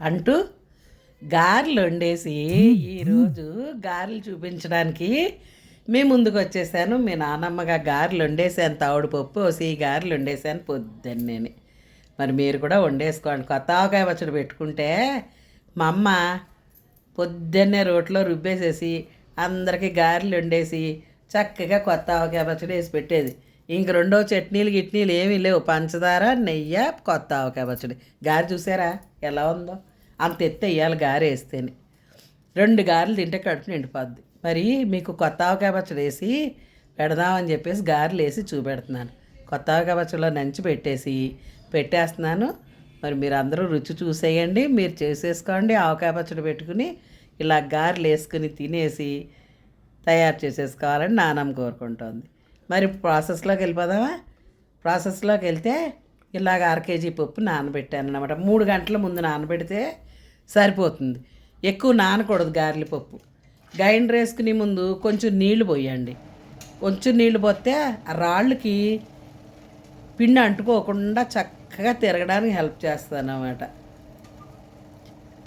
అంటూ గారెలు వండేసి ఈరోజు గారెలు చూపించడానికి మీ ముందుకు వచ్చేసాను. మీ నానమ్మగా గారెలు వండేసాను. తవుడు పప్పు ఓసి గారెలు వండేసాను పొద్దున్నేని మరి మీరు కూడా వండేసుకోండి. కొత్త ఆవకాయ పచ్చడి పెట్టుకుంటే మా అమ్మ పొద్దున్నే రోట్లో రుబ్బేసేసి అందరికీ గారెలు వండేసి చక్కగా కొత్త ఆవకాయ పచ్చడి వేసి పెట్టేది. ఇంక రెండో చట్నీలు గిట్నీలు ఏమీ లేవు. పంచదార నెయ్యి కొత్త ఆవకాయ పచ్చడి. గారి చూసారా? ఎలా ఉందో? అంత ఎత్తి వేయాలి గారి వేస్తేనే. రెండు గారెలు తింటే కడుపు నిండిపోద్ది. మరి మీకు కొత్త ఆవకాయ పచ్చడి వేసి పెడదామని చెప్పేసి గారెలు వేసి చూపెడుతున్నాను. కొత్త ఆవకాయ పచ్చడిలో నంచి పెట్టేసి పెట్టేస్తున్నాను. మరి మీరు అందరూ రుచి చూసేయండి. మీరు చేసేసుకోండి. ఆవకాయ పచ్చడి పెట్టుకుని ఇలా గారెలు వేసుకుని తినేసి తయారు చేసేసుకోవాలని నానమ్మ కోరుకుంటోంది. మరి ప్రాసెస్లోకి వెళ్ళిపోదామా? ప్రాసెస్లోకి వెళ్తే ఇలాగ అర కేజీ పప్పు నానబెట్టాను అనమాట మూడు గంటల ముందు నానబెడితే సరిపోతుంది. ఎక్కువ నానకూడదు గారెల పప్పు. గ్రైండర్ వేసుకునే ముందు కొంచెం నీళ్ళు పోయండి. కొంచెం నీళ్ళు పోతే ఆ రాళ్ళకి పిండి అంటుకోకుండా చక్కగా తిరగడానికి హెల్ప్ చేస్తాను అన్నమాట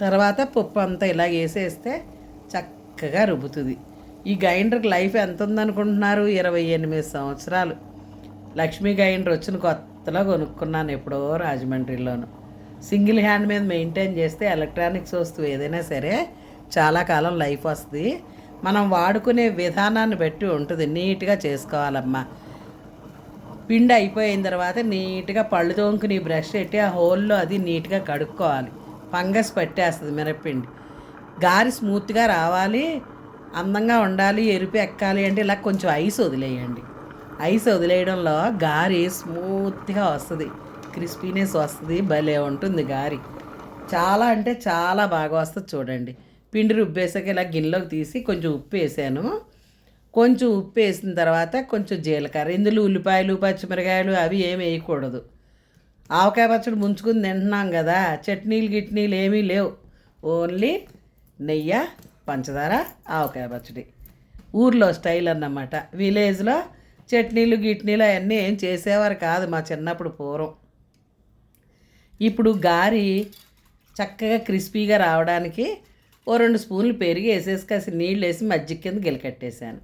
తర్వాత పప్పు అంతా ఇలా వేసేస్తే చక్కగా రుబ్బుతుంది. ఈ గ్రైండర్కి లైఫ్ ఎంత ఉందనుకుంటున్నారు ఇరవై ఎనిమిది సంవత్సరాలు. లక్ష్మీ గైండర్ వచ్చిన కొత్తలో కొనుక్కున్నాను ఎప్పుడో రాజమండ్రిలోను. సింగిల్ హ్యాండ్ మీద మెయింటైన్ చేస్తే ఎలక్ట్రానిక్స్ వస్తువు ఏదైనా సరే చాలా కాలం లైఫ్ వస్తుంది. మనం వాడుకునే విధానాన్ని బట్టి ఉంటుంది. నీట్గా చేసుకోవాలమ్మా. పిండి అయిపోయిన తర్వాత నీట్గా పళ్ళు తోముకుని బ్రష్ పెట్టి ఆ హోల్లో అది నీట్గా కడుక్కోవాలి. ఫంగస్ పట్టేస్తుంది మినప్పిండి గారి స్మూత్గా రావాలి. అందంగా ఉండాలి ఎరుపు ఎక్కాలి అంటే ఇలా కొంచెం ఐస్ వదిలేయండి. ఐస్ వదిలేయడంలో గారి స్మూత్గా వస్తుంది. క్రిస్పీనెస్ వస్తుంది భలే ఉంటుంది గారి. చాలా అంటే చాలా బాగా వస్తుంది చూడండి. పిండి రుబ్బేసాక ఇలా గిన్నెలోకి తీసి కొంచెం ఉప్పు వేసాను. కొంచెం ఉప్పు వేసిన తర్వాత కొంచెం జీలకర్ర ఇందులో ఉల్లిపాయలు పచ్చిమిరకాయలు అవి ఏమి వేయకూడదు. ఆవకాయ పచ్చడి ముంచుకుని తింటున్నాం కదా చట్నీలు గిట్నీలు ఏమీ లేవు. ఓన్లీ నెయ్యి పంచదార ఆవకాయ పచ్చడి. ఊర్లో స్టైల్ అన్నమాట. విలేజ్లో చట్నీలు గిట్నీలు అవన్నీ ఏం చేసేవారు కాదు మా చిన్నప్పుడు పూర్వం. ఇప్పుడు గారి చక్కగా క్రిస్పీగా రావడానికి ఓ రెండు స్పూన్లు పెరిగి వేసేసి కాసి నీళ్ళు వేసి మజ్జిగ కింద గిలకట్టేశాను.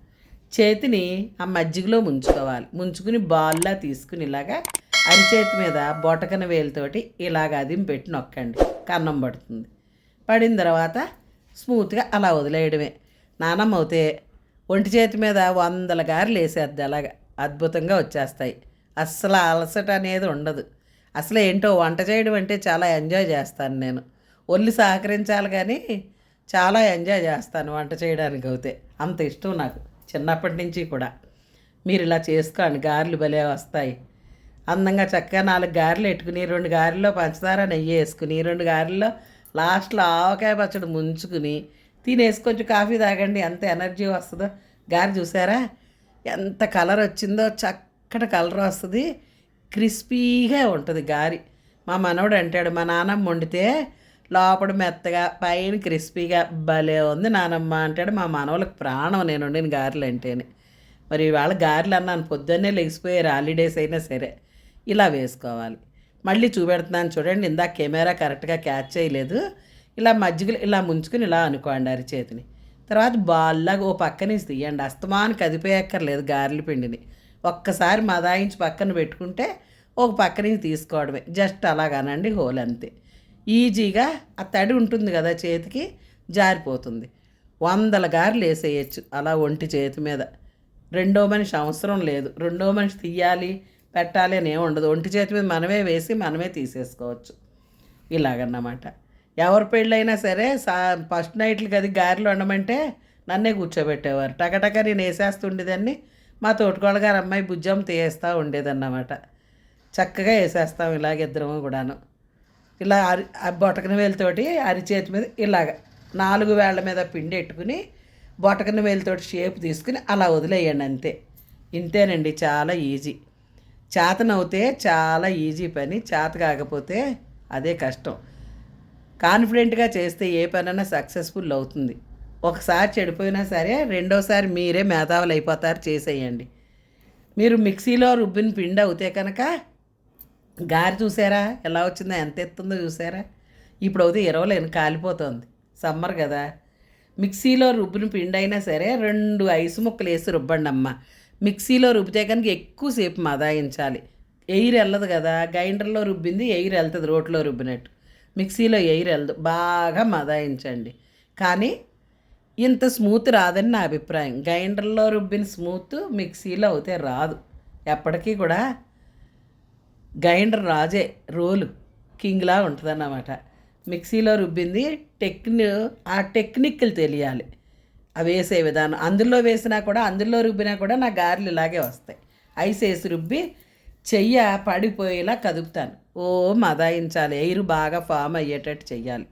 చేతిని ఆ మజ్జిగలో ముంచుకోవాలి. ముంచుకుని బాల్లా తీసుకుని ఇలాగా అరిచేతి మీద బొటకన వేలుతోటి ఇలాగ అదిం పెట్టి నొక్కండి. కన్నం పడుతుంది. పడిన తర్వాత స్మూత్గా అలా వదిలేయడమే. నానమ్మ అయితే ఒంటి చేతి మీద వందల గారెలు వేసేద్ది అలాగా. అద్భుతంగా వచ్చేస్తాయి. అస్సలు అలసట అనేది ఉండదు. అసలు ఏంటో వంట చేయడం అంటే చాలా ఎంజాయ్ చేస్తాను నేను. ఒళ్ళు సహకరించాలి కానీ చాలా ఎంజాయ్ చేస్తాను వంట చేయడానికి అయితే అంత ఇష్టం నాకు చిన్నప్పటి నుంచి కూడా. మీరు ఇలా చేసుకోండి గారెలు భలే వస్తాయి. అందంగా చక్కగా నాలుగు గారెలు పెట్టుకుని రెండు గారెల్లో పంచదార నెయ్యి వేసుకుని రెండు గారెల్లో లాస్ట్లో ఆవకాయ పచ్చడి ముంచుకుని తినేసి కొంచెం కాఫీ తాగండి ఎంత ఎనర్జీ వస్తుందో. గారి చూసారా? ఎంత కలర్ వచ్చిందో చక్కటి కలర్ వస్తుంది. క్రిస్పీగా ఉంటుంది గారి. మా మనవడు అంటాడు మా నానమ్మ వండితే లోపల మెత్తగా పైన క్రిస్పీగా భలే ఉంది నానమ్మ అంటాడు. మా మనవలకు ప్రాణం నేను వండిన గారెలు అంటేనే. మరి వాళ్ళ గారెలు అన్నాను పొద్దున్నే లెగిసిపోయారు హాలిడేస్ అయినా సరే ఇలా వేసుకోవాలి. మళ్ళీ చూపెడుతున్నాను చూడండి ఇందాక కెమెరా కరెక్ట్గా క్యాచ్ చేయలేదు. ఇలా మజ్జిగలు ఇలా ముంచుకుని ఇలా అనుకోండి అరిచేతిని తర్వాత బాల్లాగా ఓ పక్కనేసి తీయండి అస్తమానం కదిపోయక్కర్లేదు గారెల పిండిని. ఒక్కసారి మదాయించి పక్కన పెట్టుకుంటే ఒక పక్క నుంచి తీసుకోవడమే జస్ట్ అలాగనండి హోల్ అంతే. ఈజీగా ఆ తడి ఉంటుంది కదా చేతికి జారిపోతుంది. వందల గారెలు వేసేయచ్చు అలా ఒంటి చేతి మీద. రెండో మనిషి అవసరం లేదు రెండో మనిషి తీయాలి పెట్టాలి అని ఏమి ఉండదు. ఒంటి చేతి మీద మనమే వేసి మనమే తీసేసుకోవచ్చు. ఇలాగన్నమాట. ఎవరి పెళ్ళైనా సరే సా ఫస్ట్ నైట్లకి అది గారెలు వండమంటే నన్నే కూర్చోబెట్టేవారు. టకటక నేను వేసేస్తుండేదాన్ని. మా తోటకోళ్ళ గారు అమ్మాయి బుజ్జం తీయేస్తూ ఉండేదన్నమాట. చక్కగా వేసేస్తాం ఇలాగిద్దరము కూడాను. ఇలా అరి ఆ బొటకన వేలుతోటి అరిచేతి మీద ఇలాగ నాలుగు వేళ్ళ మీద పిండి పెట్టుకుని బొటకన వేలుతోటి షేప్ తీసుకుని అలా వదిలేయండి అంతే. ఇంతేనండి చాలా ఈజీ. చేతనవుతే చాలా ఈజీ పని చేత కాకపోతే అదే కష్టం. కాన్ఫిడెంట్గా చేస్తే ఏ పనైనా సక్సెస్ఫుల్ అవుతుంది. ఒకసారి చెడిపోయినా సరే రెండోసారి మీరే మేధావులు అయిపోతారు చేసేయండి. మీరు మిక్సీలో రుబ్బిన పిండి అవుతే కనుక గారి చూసారా? ఎలా వచ్చిందో ఎంత ఎత్తుందో చూసారా? ఇప్పుడు అయితే ఇరవలేను కాలిపోతుంది. సమ్మర్ కదా. మిక్సీలో రుబ్బిన పిండి అయినా సరే రెండు ఐసు ముక్కలు వేసి రుబ్బండి అమ్మ మిక్సీలో రుబ్బితే కనుక ఎక్కువసేపు మదాయించాలి. ఎయిర్ వెళ్ళదు కదా గ్రైండర్లో రుబ్బింది ఎయిర్ వెళ్తుంది రోట్లో రుబ్బినట్టు. మిక్సీలో ఎయిర్ వెళ్ళదు బాగా మదాయించండి. కానీ ఇంత స్మూత్ రాదని నా అభిప్రాయం. గ్రైండర్లో రుబ్బిన స్మూత్ మిక్సీలో అవుతే రాదు. ఎప్పటికీ కూడా గ్రైండర్ రాజే రోలు కింగ్లా ఉంటుందన్నమాట. మిక్సీలో రుబ్బింది టెక్ని ఆ టెక్నిక్లు తెలియాలి. వేసే విధానం. అందులో వేసినా కూడా అందులో రుబ్బినా కూడా నా గారెలు ఇలాగే వస్తాయి. ఐస్ వేసి రుబ్బి చెయ్య పడిపోయేలా కదుపుతాను. ఓ మదాయించాలి. ఎయిర్ బాగా ఫామ్ అయ్యేటట్టు చెయ్యాలి.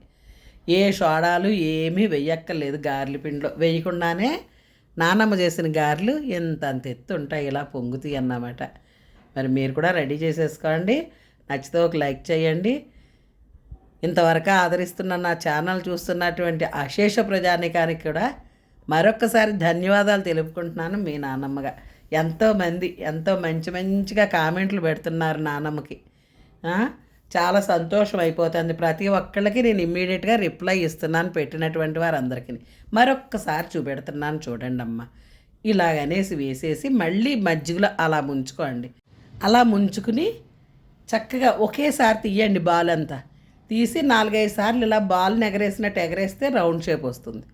ఏ సోడాలు ఏమీ వెయ్యక్కర్లేదు గారెల పిండిలో. వేయకుండానే నానమ్మ చేసిన గారెలు ఎంత అంత ఎత్తు ఉంటాయి. ఇలా పొంగుతాయి అన్నమాట. మరి మీరు కూడా రెడీ చేసేసుకోండి. నచ్చితే ఒక లైక్ చేయండి. ఇంతవరకు ఆదరిస్తున్న నా ఛానల్ చూస్తున్నటువంటి అశేష ప్రజానికానికి కూడా మరొక్కసారి ధన్యవాదాలు తెలుపుకుంటున్నాను మీ నాన్నమ్మగా ఎంతోమంది ఎంతో మంచి మంచిగా కామెంట్లు పెడుతున్నారు నాన్నమ్మకి చాలా సంతోషం అయిపోతుంది. ప్రతి ఒక్కళ్ళకి నేను ఇమ్మీడియట్గా రిప్లై ఇస్తున్నాను పెట్టినటువంటి వారందరికీ. మరొక్కసారి చూపెడుతున్నాను చూడండి అమ్మ. ఇలాగనేసి వేసేసి మళ్ళీ మజ్జిగలో అలా ముంచుకోండి. అలా ముంచుకుని చక్కగా ఒకేసారి తీయండి బాల్ అంతా. తీసి నాలుగైదు సార్లు ఇలా బాల్ని ఎగరేసినట్టు ఎగరేస్తే రౌండ్ షేప్ వస్తుంది.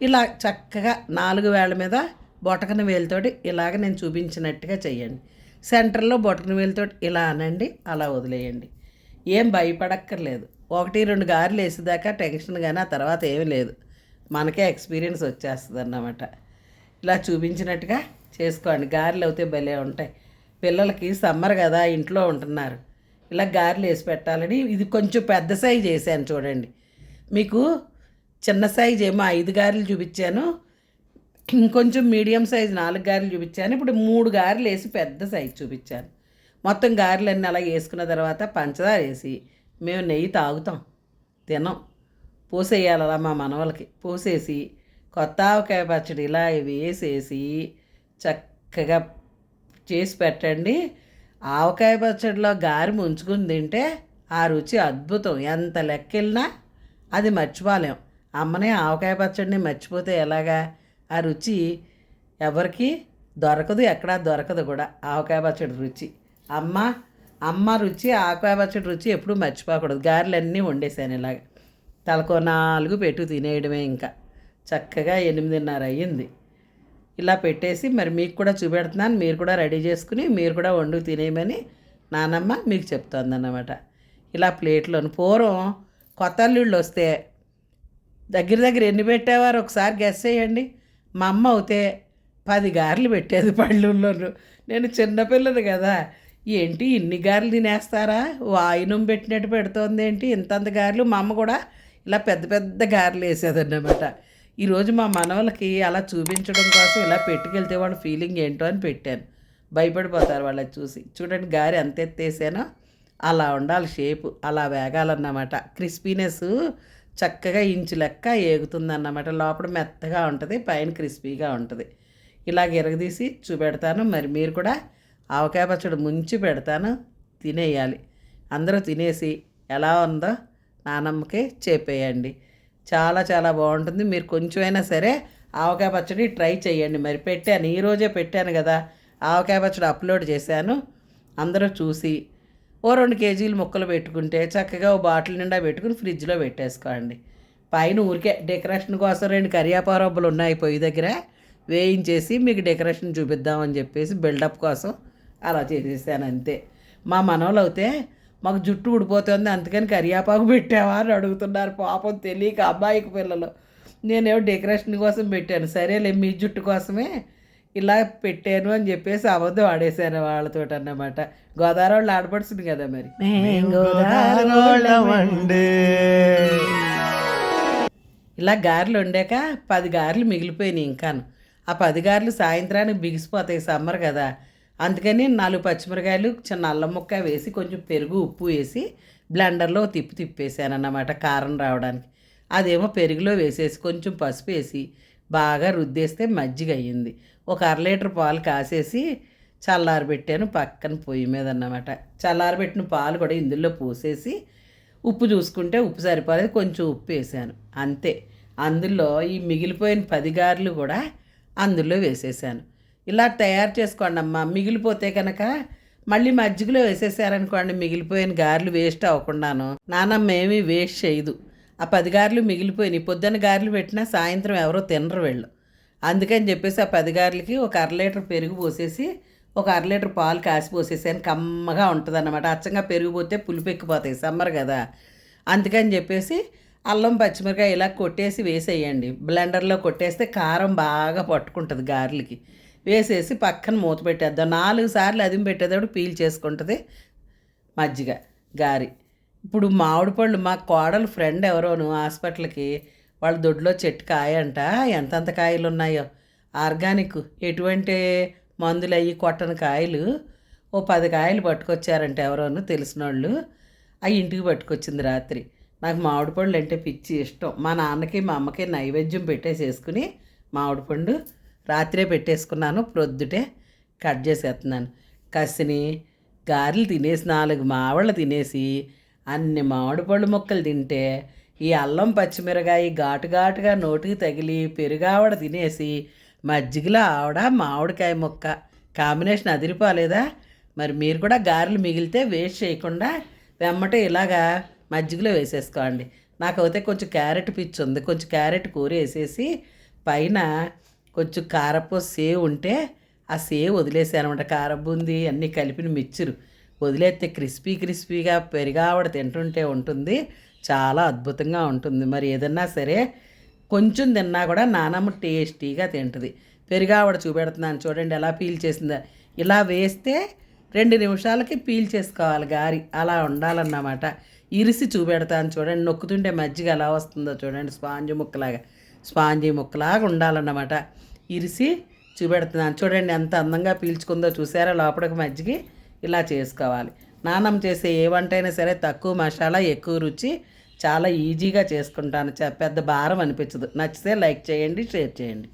ఇలా చక్కగా నాలుగు వేళ్ళ మీద బొటకన వేలుతోటి ఇలాగ నేను చూపించినట్టుగా చేయండి సెంటర్లో బొటకన వేలుతోటి ఇలా అనండి అలా వదిలేయండి. ఏం భయపడక్కర్లేదు. ఒకటి రెండు గారెలు వేసేదాకా టెన్షన్ కానీ ఆ తర్వాత ఏమీ లేదు. మనకే ఎక్స్పీరియన్స్ వచ్చేస్తుంది అన్నమాట ఇలా చూపించినట్టుగా చేసుకోండి. గారెలు అయితే భలే ఉంటాయి. పిల్లలకి సమ్మర్ కదా ఇంట్లో ఉంటున్నారు. ఇలా గారెలు వేసి పెట్టాలని ఇది కొంచెం పెద్ద సైజ్ వేసాను చూడండి. మీకు చిన్న సైజ్ ఏమో ఐదు గారెలు చూపించాను. ఇంకొంచెం మీడియం సైజ్ నాలుగు గారెలు చూపించాను. ఇప్పుడు మూడు గారెలు వేసి పెద్ద సైజ్ చూపించాను. మొత్తం గారెలన్నీ అలా వేసుకున్న తర్వాత పంచదార వేసి మేము నెయ్యి తాగుతాం తినం. పోసేయాలి అలా మా మనవలకి. పోసేసి కొత్త ఆవకాయ పచ్చడి ఇలా వేసేసి చక్కగా చేసి పెట్టండి. ఆవకాయ పచ్చడిలో గారి ముంచుకుని తింటే ఆ రుచి అద్భుతం. ఎంత లెక్కెళ్ళినా అది మర్చిపోలేం. అమ్మనే ఆవకాయ పచ్చడిని మర్చిపోతే ఎలాగా? ఆ రుచి ఎవరికి దొరకదు ఎక్కడా దొరకదు కూడా. ఆవకాయ పచ్చడి రుచి. అమ్మ అమ్మ రుచి ఆవకాయ పచ్చడి రుచి ఎప్పుడూ మర్చిపోకూడదు. గారెలన్నీ వండేసాను ఇలాగ. తలకో నాలుగు పెట్టు తినేయడమే ఇంకా. చక్కగా ఎనిమిదిన్నర అయ్యింది. ఇలా పెట్టేసి మరి మీకు కూడా చూపెడుతున్నాను. మీరు కూడా రెడీ చేసుకుని మీరు కూడా వండు తినేయమని నానమ్మ మీకు చెప్తోంది అన్నమాట ఇలా ప్లేట్లోని. పూర్వం కొత్త అల్లుళ్ళు వస్తే దగ్గర దగ్గర ఎన్ని పెట్టేవారు? ఒకసారి గెస్ చేయండి. మా అమ్మ అవుతే పది గారెలు పెట్టేది పళ్ళుల్లోనూ. నేను చిన్నపిల్లలు కదా. ఏంటి ఇన్ని గారెలు తినేస్తారా? వాయినం పెట్టినట్టు పెడుతోంది ఏంటి? ఇంతంత గారెలు? మా అమ్మ కూడా ఇలా పెద్ద పెద్ద గారెలు వేసేదన్నమాట. ఈరోజు మా మనవలకి అలా చూపించడం కోసం ఇలా పెట్టుకెళ్తే వాళ్ళ ఫీలింగ్ ఏంటో అని పెట్టాను. భయపడిపోతారు వాళ్ళని చూసి. చూడండి గారి ఎంత ఎత్తేసానో. అలా ఉండాలి షేపు. అలా వేగాలన్నమాట. క్రిస్పీనెస్ చక్కగా ఇంచు లెక్క ఏగుతుందన్నమాట. లోపల మెత్తగా ఉంటుంది పైన క్రిస్పీగా ఉంటుంది. ఇలాగ ఎరగదీసి చూపెడతాను. మరి మీరు కూడా ఆవకాయ పచ్చడి ముంచి పెడతాను. తినేయాలి. అందరూ తినేసి ఎలా ఉందో నానమ్మకి చెప్పేయండి. చాలా చాలా బాగుంటుంది. మీరు కొంచెమైనా సరే ఆవకాయ పచ్చడి ట్రై చేయండి. మరి పెట్టాను. ఈరోజే పెట్టాను కదా. ఆవకాయ పచ్చడి అప్లోడ్ చేశాను. అందరూ చూసి ఓ రెండు కేజీలు ముక్కలు పెట్టుకుంటే చక్కగా ఓ బాటిల్ నిండా పెట్టుకుని ఫ్రిడ్జ్లో పెట్టేసుకోండి. పైన ఊరికే డెకరేషన్ కోసం రెండు కరియాపారబ్బులు ఉన్నాయి పొయ్యి దగ్గర. వేయించేసి మీకు డెకరేషన్ చూపిద్దామని చెప్పేసి బిల్డప్ కోసం అలా చేసేసాను అంతే. మా మనవలు అయితే మాకు జుట్టు ఊడిపోతుంది అందుకని కరియాపాకు పెట్టావా అని అడుగుతున్నారు. పాపం తెలియక అబ్బాయికి పిల్లలు. నేనేమో డెకరేషన్ కోసం పెట్టాను. సరేలే మీ జుట్టు కోసమే ఇలా పెట్టాను అని చెప్పేసి అబద్ధం ఆడేశాను వాళ్ళతో అన్నమాట. గోదావరి వాళ్ళు ఆడపడుతుంది కదా మరి? ఇలా గారెలు వండాక పది గారెలు మిగిలిపోయినాయి ఇంకాను. ఆ పది గారెలు సాయంత్రానికి బిగిసిపోతాయి సమ్మర్ కదా. అందుకని నాలుగు పచ్చిమిరకాయలు చిన్న అల్లం ముక్క వేసి కొంచెం పెరుగు ఉప్పు వేసి బ్లెండర్లో తిప్పి తిప్పేసాను అన్నమాట కారం రావడానికి. అదేమో పెరుగులో వేసేసి కొంచెం పసుపు వేసి బాగా రుద్దేస్తే మజ్జిగ అయ్యింది ఒక అర లీటర్ పాలు కాసేసి చల్లారబెట్టాను పక్కన పొయ్యి మీద అన్నమాట. చల్లారబెట్టిన పాలు కూడా ఇందులో పోసేసి ఉప్పు చూసుకుంటే ఉప్పు సరిపోలేదు కొంచెం ఉప్పు వేసాను అంతే. అందులో ఈ మిగిలిపోయిన పది గారెలు కూడా అందులో వేసేసాను. ఇలా తయారు చేసుకోండి అమ్మా మిగిలిపోతే కనుక మళ్ళీ మజ్జిగలో వేసేసారనుకోండి మిగిలిపోయిన గారెలు వేస్ట్ అవ్వకుండాను. నానమ్మ ఏమీ వేస్ట్ చేయదు. ఆ పది గారెలు మిగిలిపోయినాయి పొద్దున్న గారెలు పెట్టినా సాయంత్రం ఎవరో తినరు వెళ్ళు. అందుకని చెప్పేసి ఆ పది గారెలకి ఒక అర లీటర్ పెరుగు పోసేసి ఒక అర లీటర్ పాలు కాసి పోసేసాను. కమ్మగా ఉంటుంది అన్నమాట అచ్చంగా పెరిగిపోతే పులిపెక్కిపోతాయి సమ్మర్ కదా. అందుకని చెప్పేసి అల్లం పచ్చిమిరకాయ ఇలా కొట్టేసి వేసేయండి. బ్లెండర్లో కొట్టేస్తే కారం బాగా పట్టుకుంటుంది గారెలకి. వేసేసి పక్కన మూత పెట్టేద్దాం. నాలుగు సార్లు అదిమి పెట్టేటప్పుడు పీల్ చేసుకుంటుంది మజ్జిగ గారి. ఇప్పుడు మామిడి పళ్ళు మా కోడలు ఫ్రెండ్ ఎవరోను హాస్పిటల్కి వాళ్ళ దొడ్లో చెట్టు కాయ అంట. ఎంతంత కాయలు ఉన్నాయో. ఆర్గానిక్ ఎటువంటి మందులు అయ్యి కొట్టని కాయలు. ఓ పది కాయలు పట్టుకొచ్చారంట ఎవరోనూ తెలిసిన వాళ్ళు అవి ఇంటికి పట్టుకొచ్చింది రాత్రి. నాకు మామిడి పండ్లు అంటే పిచ్చి ఇష్టం. మా నాన్నకి మా అమ్మకి నైవేద్యం పెట్టేసేసుకుని మామిడి పండు రాత్రే పెట్టేసుకున్నాను. ప్రొద్దుటే కట్ చేసేస్తున్నాను. కసిని గారెలు తినేసి నాలుగు మావళ్ళు తినేసి అన్ని మామిడి పళ్ళు ముక్కలు తింటే ఈ అల్లం పచ్చిమిరకాయ ఘాటు ఘాటుగా నోటికి తగిలి పెరుగావడ తినేసి మజ్జిగలో ఆవిడ మామిడికాయ ముక్క. కాంబినేషన్ అదిరిపోలేదా? మరి మీరు కూడా గారెలు మిగిలితే వేస్ట్ చేయకుండా వెమ్మట ఇలాగా మజ్జిగలో వేసేసుకోండి. నాకైతే కొంచెం క్యారెట్ పిచ్చి ఉంది. కొంచెం క్యారెట్ కూర వేసేసి పైన కొంచెం కారపు సేవ్ ఉంటే ఆ సేవ్ వదిలేసాను అనమాట కారం అన్నీ కలిపిన మిక్చరు. వదిలేస్తే క్రిస్పీ క్రిస్పీగా పెరిగావిడ తింటుంటే ఉంటుంది. చాలా అద్భుతంగా ఉంటుంది. మరి ఏదన్నా సరే కొంచెం తిన్నా కూడా నానమ్మ టేస్టీగా తింటుంది. పెరిగావిడ చూపెడుతున్నాను చూడండి ఎలా పీల్ చేసిందా. ఇలా వేస్తే రెండు నిమిషాలకి పీల్ చేసుకోవాలి గారి. అలా ఉండాలన్నమాట. ఇరిసి చూపెడతాను చూడండి. నొక్కుతుంటే మజ్జిగ ఎలా వస్తుందో చూడండి. స్పాంజి ముక్కలాగా స్పాంజి ముక్కలాగా ఉండాలన్నమాట. ఇరిసి చూపెడుతున్నాను చూడండి ఎంత అందంగా పీల్చుకుందో చూసారా? లోపలికి మజ్జిగి ఇలా చేసుకోవాలి. నానం చేసే ఏ వంట అయినా సరే తక్కువ మసాలా ఎక్కువ రుచి చాలా ఈజీగా చేసుకుంటాను. చ- పెద్ద భారం అనిపించదు. నచ్చితే లైక్ చేయండి షేర్ చేయండి.